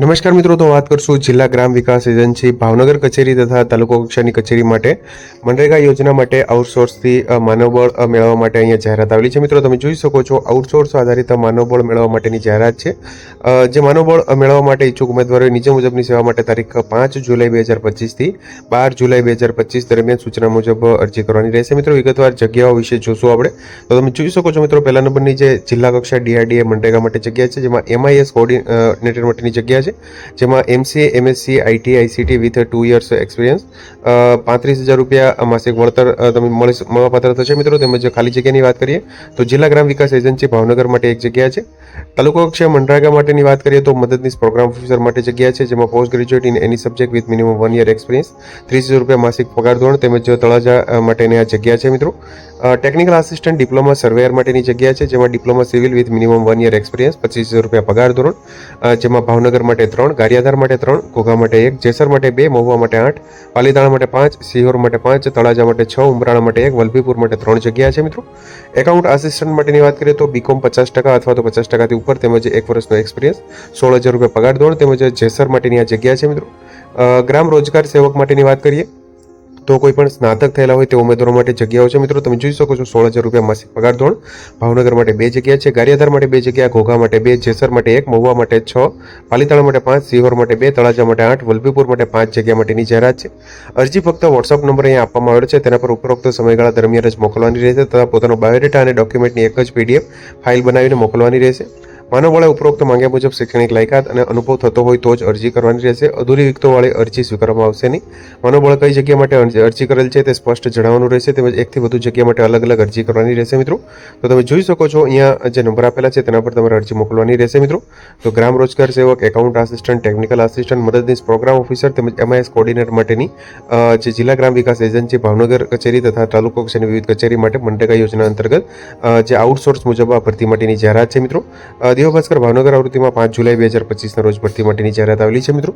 નમસ્કાર મિત્રો, તો વાત કરશું જિલ્લા ગ્રામ વિકાસ એજન્સી ભાવનગર કચેરી તથા તાલુકા કક્ષાની કચેરી માટે. મનરેગા યોજના માટે આઉટસોર્સથી માનવબળ મેળવવા માટે અહીંયા જાહેરાત આવેલી છે. મિત્રો, તમે જોઈ શકો છો આઉટસોર્સ આધારિત માનવબળ મેળવવા માટેની જાહેરાત છે. જે માનવબળ મેળવવા માટે ઈચ્છુક ઉમેદવારોએ નીચે મુજબની સેવા માટે તારીખ પાંચ જુલાઈ બે હજાર પચીસથી બાર જુલાઈ બે હજાર પચીસ દરમિયાન સૂચના મુજબ અરજી કરવાની રહેશે. મિત્રો, વિગતવાર જગ્યાઓ વિશે જોશું આપણે. તો તમે જોઈ શકો છો મિત્રો, પહેલા નંબરની જે જિલ્લા કક્ષા ડીઆરડીએ મનરેગા માટે જગ્યા છે, જેમાં એમઆઈએસ કોઓર્ડિનેટર માટેની જગ્યા છે. જેમાં MCA MSc IT ICT with two years experience પાંત્રીસ હજાર રૂપિયા માસિક વળતર તમે મળી મળવાપાત્ર થશે મિત્રો. તેમજ ખાલી જગ્યાની વાત કરીએ, તો જિલ્લા ગ્રામ વિકાસ એજન્સી ભાવનગર માટે એક જગ્યા છે. તાલુકો કક્ષા મંડરાગા માટેની વાત કરીએ, તો મદદનીશ પ્રોગ્રામ ઓફિસર માટે જગ્યા છે, જેમાં post graduate in any subject with minimum one year experience ત્રીસ હજાર રૂપિયા માસિક પગાર ધોરણ તેમજ તળાજા માટેની આ જગ્યા છે મિત્રો. ટેકનિકલ આસિસ્ટન્ટ ડિપ્લોમા સર્વેયર માટેની જગ્યા છે, જેમાં diploma civil with minimum one year experience પચીસ રૂપિયા પગાર ધોરણ જેમાં ભાવનગર માટે ત્રણ, ગારિયાધાર માટે ત્રણ, ઘોઘા માટે એક, જેસર માટે બે, મહુવા માટે આઠ, પાલીતાણા માટે પાંચ, સિહોર માટે પાંચ, તળાજા માટે છ ઉમરાણા માટે એક, વલભીપુર માટે ત્રણ જગ્યા છે મિત્રો. એકાઉન્ટ આસિસ્ટન્ટ માટેની વાત કરીએ તો બીકોમ પચાસ ટકા અથવા તો પચાસ ટકાથી ઉપર તેમજ એક વર્ષનો એક્સપિરિયન્સ સોળ હજાર રૂપિયા પગાર ધોરણ તેમજ જેસર માટેની આ જગ્યા છે મિત્રો. ગ્રામ રોજગાર સેવક માટેની વાત કરીએ. તો કોઈ પણ સ્નાતક થયેલા હોય તે ઉમેદવારો માટે જગ્યાઓ છે. મિત્રો, તમે જોઈ શકો છો સોળ હજાર રૂપિયા માસિક પગાર ધોરણ. ભાવનગર માટે બે જગ્યા છે, ગારિયાધાર માટે બે જગ્યા, ઘોઘા માટે બે, જેસર માટે એક, મહુવા માટે છ, પાલીતાણા માટે પાંચ, સિહોર માટે બે, તળાજા માટે આઠ, વલભીપુર માટે પાંચ જગ્યા માટેની જાહેરાત છે. અરજી ફક્ત વોટ્સઅપ નંબર અહીંયા આપવામાં આવ્યો છે. તેના પર ઉપરોક્ત સમયગાળા દરમિયાન જ મોકલવાની રહેશે તથા પોતાનો બાયોડેટા અને ડોક્યુમેન્ટની એક જ પીડીએફ ફાઇલ બનાવીને મોકલવાની રહેશે. માનવવાળા ઉપરોક્ત માંગ્યા મુજબ શૈક્ષણિક લાયકાત અને અનુભવ થતો હોય તો જ અરજી કરવાની રહેશે. અધૂરી વિગતોવાળી અરજી સ્વીકારવામાં આવશે નહીં. માનવબળ કઈ જગ્યા માટે અરજી અરજી કરેલ છે તે સ્પષ્ટ જણાવવાનું રહેશે. તેમજ એકથી વધુ જગ્યા માટે અલગ અલગ અરજી કરવાની રહેશે મિત્રો. તો તમે જોઈ શકો છો, અહીંયા જે નંબર આપેલા છે તેના પર તમારે અરજી મોકલવાની રહેશે મિત્રો. તો ગ્રામ રોજગાર સેવક, એકાઉન્ટ આસિસ્ટન્ટ, ટેકનિકલ આસિસ્ટન્ટ, મદદનીશ પ્રોગ્રામ ઓફિસર તેમજ એમઆઈએસ કોર્ડિનેટર માટેની જે જિલ્લા ગ્રામ વિકાસ એજન્સી, ભાવનગર કચેરી તથા તાલુકો કક્ષાની વિવિધ કચેરી માટે મનરેગા યોજના અંતર્ગત જે આઉટસોર્સ મુજબ આ ભરતી માટેની જાહેરાત છે મિત્રો. અ, ભાસ્કર ભાવનગર આવૃત્તિમાં પાંચ જુલાઈ બે હજાર પચીસના રોજ ભરતી માટેની જાહેરાત આવેલી છે મિત્રો.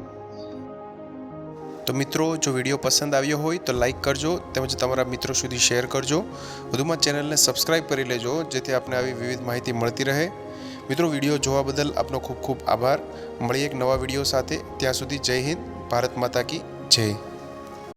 તો મિત્રો જો વીડિયો પસંદ આવ્યો હોય તો લાઇક કરજો તેમજ તમારા મિત્રો સુધી શેર કરજો. વધુમાં ચેનલને સબસ્ક્રાઇબ કરી લેજો જેથી આપને આવી વિવિધ માહિતી મળતી રહે. મિત્રો વીડિયો જોવા બદલ આપનો ખૂબ ખૂબ આભાર. મળીએ એક નવા વીડિયો સાથે. ત્યાં સુધી જય હિન્દ ભારત માતા કી જય.